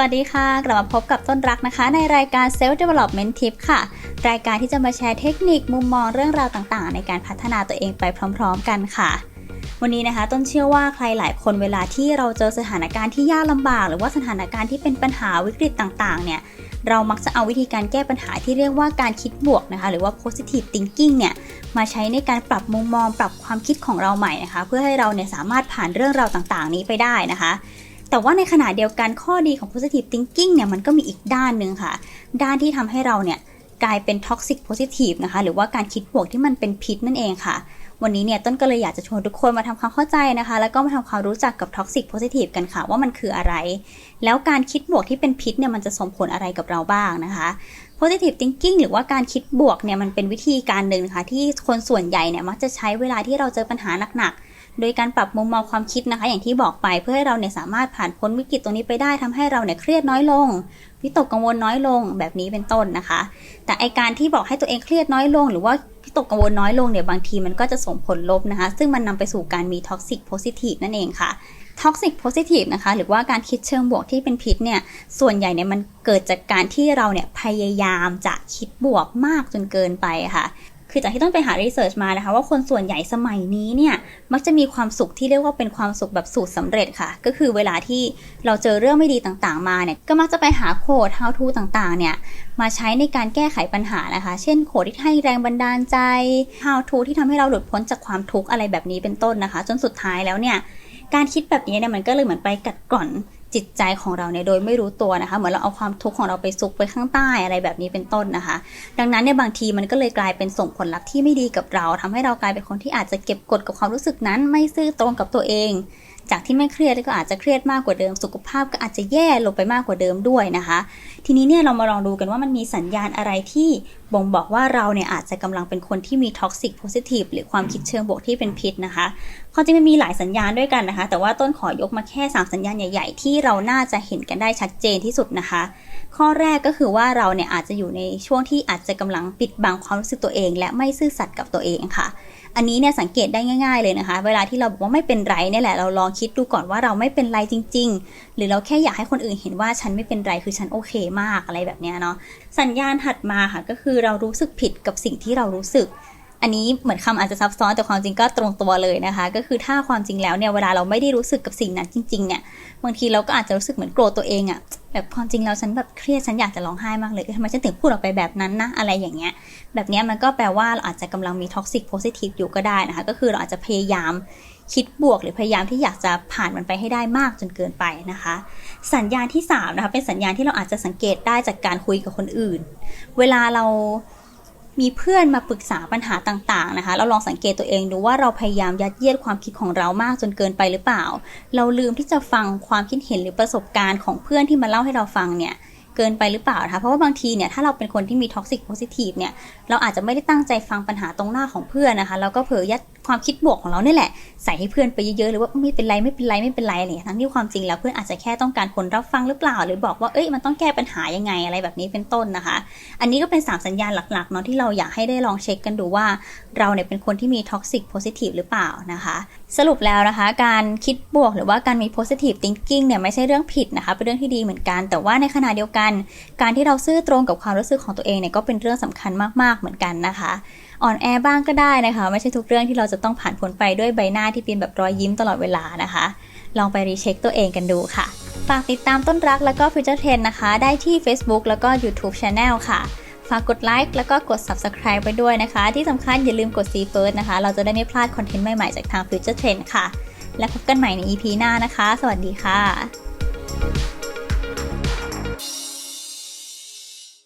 วัสดีค่ะ กลับมาพบกับต้นรักนะคะ ในรายการ Self Development Tip ค่ะ รายการที่จะมาแชร์เทคนิคมุมมองเรื่องราวต่างๆ ในการพัฒนาตัวเองไปพร้อม ๆ กันค่ะวันนี้นะคะต้นเชื่อว่าใครหลายคนเวลาที่เราเจอสถานการณ์ที่ยากลำบาก หรือว่าสถานการณ์ที่เป็นปัญหาวิกฤตต่างๆ เนี่ยเรามักจะเอาวิธีการแก้ปัญหาที่เรียกว่าการคิดบวกนะคะ หรือว่า positive thinking เนี่ยมาใช้ในการปรับมุมมอง ปรับความคิดของเราใหม่นะคะ เพื่อให้เราเนี่ยสามารถผ่านเรื่องราวต่างๆ นี้ไปได้นะคะ แต่ว่าในขณะเดียวกันข้อดีของ positive thinking เนี่ยมันก็มีอีกด้านหนึ่งค่ะ ด้านที่ทำให้เราเนี่ยกลายเป็น toxic positive นะคะ หรือว่าการคิดบวกที่มันเป็นพิษนั่นเองค่ะ วันนี้เนี่ยต้นก็เลยอยากจะชวนทุกคนมาทำความเข้าใจนะคะ แล้วก็มาทำความรู้จักกับ toxic positive กันค่ะ ว่ามันคืออะไร แล้วการคิดบวกที่เป็นพิษเนี่ยมันจะส่งผลอะไรกับเราบ้างนะคะ positive thinking หรือว่าการคิดบวกเนี่ยมันเป็นวิธีการหนึ่งนะคะที่คนส่วนใหญ่เนี่ยมักจะใช้เวลาที่เราเจอปัญหาหนักๆ โดยการปรับมุมมองความคิดนะคะ อย่างที่บอกไปเพื่อให้เราเนี่ยสามารถผ่านพ้นวิกฤตตรงนี้ไปได้ทำให้เราเนี่ยเครียดน้อยลงวิตกกังวลน้อยลงแบบนี้เป็นต้นนะคะ แต่ไอการที่บอกให้ตัวเองเครียดน้อยลง หรือว่าวิตกกังวลน้อยลงเนี่ยบางทีมันก็จะส่งผลลบนะคะ ซึ่งมันนำไปสู่การมี toxic positive นั่นเองค่ะ toxic positive นะคะ หรือว่าการคิดเชิงบวกที่เป็นพิษเนี่ย ส่วนใหญ่เนี่ยมันเกิดจากการที่เราเนี่ยพยายามจะคิดบวกมากจนเกินไปค่ะ คือจากที่ต้องไปหารีเสิร์ชมานะคะว่าคนส่วนใหญ่สมัยนี้เนี่ยมักจะมีความสุขที่เรียกว่าเป็นความสุขแบบสูตรสำเร็จค่ะ ก็คือเวลาที่เราเจอเรื่องไม่ดีต่างๆ มาเนี่ยก็มักจะไปหาโค้ด how to ต่างๆ เนี่ยมาใช้ในการแก้ไขปัญหานะคะ เช่นโค้ดที่ให้แรงบันดาลใจ how to ที่ทำให้เราหลุดพ้นจากความทุกข์อะไรแบบนี้เป็นต้นนะคะ จนสุดท้ายแล้วเนี่ยการคิดแบบนี้เนี่ยมันก็เลยเหมือนไปกัดกร่อน จิตใจของเราเนี่ยโดยไม่รู้ตัวนะคะ เหมือนเราเอาความทุกข์ของเราไปซุกไปข้างใต้อะไรแบบนี้เป็นต้นนะคะ ดังนั้นเนี่ยบางทีมันก็เลยกลายเป็นส่งผลลัพธ์ที่ไม่ดีกับเราทำให้เรากลายเป็นคนที่อาจจะเก็บกดกับความรู้สึกนั้น ไม่ซื่อตรงกับตัวเอง จากที่ไม่เครียดก็อาจจะเครียดมากกว่าเดิม สุขภาพก็อาจจะแย่ลงไปมากกว่าเดิมด้วยนะคะ ทีนี้เนี่ยเรามาลองดูกันว่ามันมีสัญญาณอะไรที่บ่งบอกว่าเราเนี่ยอาจจะกำลังเป็นคนที่มี toxic positive หรือความคิดเชิงบวกที่เป็นพิษนะคะความจริงมันมีหลายสัญญาณด้วยกันนะคะ แต่ว่าต้นขอยกมาแค่ 3 สัญญาณใหญ่ ๆ ที่เราน่าจะเห็นกันได้ชัดเจนที่สุดนะคะ ข้อแรกก็คือว่าเราเนี่ยอาจจะอยู่ในช่วงที่อาจจะกำลังปิดบังความรู้สึกตัวเอง และไม่ซื่อสัตย์กับตัวเองค่ะ อันนี้เนี่ยสังเกตได้ง่ายๆเลยนะคะ เวลาที่เราบอกว่าไม่เป็นไรเนี่ยแหละเราลองคิดดูก่อนว่าเราไม่เป็นไรจริง ๆ หรือเราแค่อยากให้คนอื่นเห็นว่าฉันไม่เป็นไรคือฉันโอเคมากอะไรแบบเนี้ยเนาะสัญญาณถัดมาค่ะก็คือเรารู้สึกผิดกับสิ่งที่เรารู้สึก อันนี้เหมือนคำอาจจะซับซ้อนแต่ความจริงก็ตรงตัวเลยนะคะ ก็คือถ้าความจริงแล้วเนี่ยเวลาเราไม่ได้รู้สึกกับสิ่งนั้นจริงๆเนี่ยบางทีเราก็อาจจะรู้สึกเหมือนโกรธตัวเองอะแบบความจริงแล้วฉันแบบเครียดฉันอยากจะร้องไห้มากเลยทำไมฉันถึงพูดออกไปแบบนั้นนะอะไรอย่างเงี้ย แบบเนี้ยมันก็แปลว่าเราอาจจะกำลังมีท็อกซิกโพซิทีฟอยู่ก็ได้นะคะ ก็คือเราอาจจะพยายามคิดบวกหรือพยายามที่อยากจะผ่านมันไปให้ได้มากจนเกินไปนะคะ สัญญาณที่3นะคะเป็นสัญญาณที่เราอาจจะสังเกตได้จากการคุยกับคนอื่น เวลาเรา มีเพื่อนมาปรึกษาปัญหาต่างๆนะคะ เราลองสังเกตตัวเองดูว่าเราพยายามยัดเยียดความคิดของเรามากจนเกินไปหรือเปล่า เราลืมที่จะฟังความคิดเห็นหรือประสบการณ์ของเพื่อนที่มาเล่าให้เราฟังเนี่ยเกินไปหรือเปล่านะคะเพราะว่าบางทีเนี่ยถ้าเราเป็นคนที่มีท็อกซิกโพซิทีฟเนี่ยเราอาจจะไม่ได้ตั้งใจฟังปัญหาตรงหน้าของเพื่อนนะคะแล้วก็เผลอยัดความคิดบวกของเราเนี่ยแหละใส่ให้เพื่อนไปเยอะๆหรือว่าไม่เป็นไรไม่เป็นไรไม่เป็นไรอะไรอย่างเงี้ยทั้งที่ความจริงแล้วเพื่อนอาจจะแค่ต้องการคนรับฟังหรือเปล่า หรือบอกว่าเอ้ยมันต้องแก้ปัญหายังไงอะไรแบบนี้เป็นต้นนะคะ อันนี้ก็เป็น 3 สัญญาณหลักๆเนาะที่เราอยากให้ได้ลองเช็คกันดูว่า เราเนี่ยเป็นคนที่มีท็อกซิกโพซิทีฟหรือเปล่านะคะ สรุปแล้วนะคะ การคิดบวกหรือว่าการมี positive thinking เนี่ยไม่ใช่เรื่องผิดนะคะเป็นเรื่องที่ดีเหมือนกัน แต่ว่าในขณะเดียวกัน การที่เราซื่อตรงกับความรู้สึกของตัวเองเนี่ยก็เป็นเรื่องสำคัญมากๆเหมือนกันนะคะ อ่อนแอบ้างก็ได้นะคะ ไม่ใช่ทุกเรื่องที่เราจะต้องผ่านพ้นไปด้วยใบหน้าที่เป็นแบบรอยยิ้มตลอดเวลานะคะ ลองไปรีเช็คตัวเองกันดูค่ะ ฝากติดตามต้นรักแล้วก็ Future Trend นะคะ ได้ที่ Facebook แล้วก็ YouTube Channel ค่ะ ฝากกดไลค์แล้วก็กด Subscribe ไปด้วยนะคะ ที่สำคัญอย่าลืมกด See First นะคะ เราจะได้ไม่พลาดคอนเทนต์ใหม่ๆจากทาง Future Trend ค่ะ และพบกันใหม่ใน EP หน้านะคะ สวัสดีค่ะ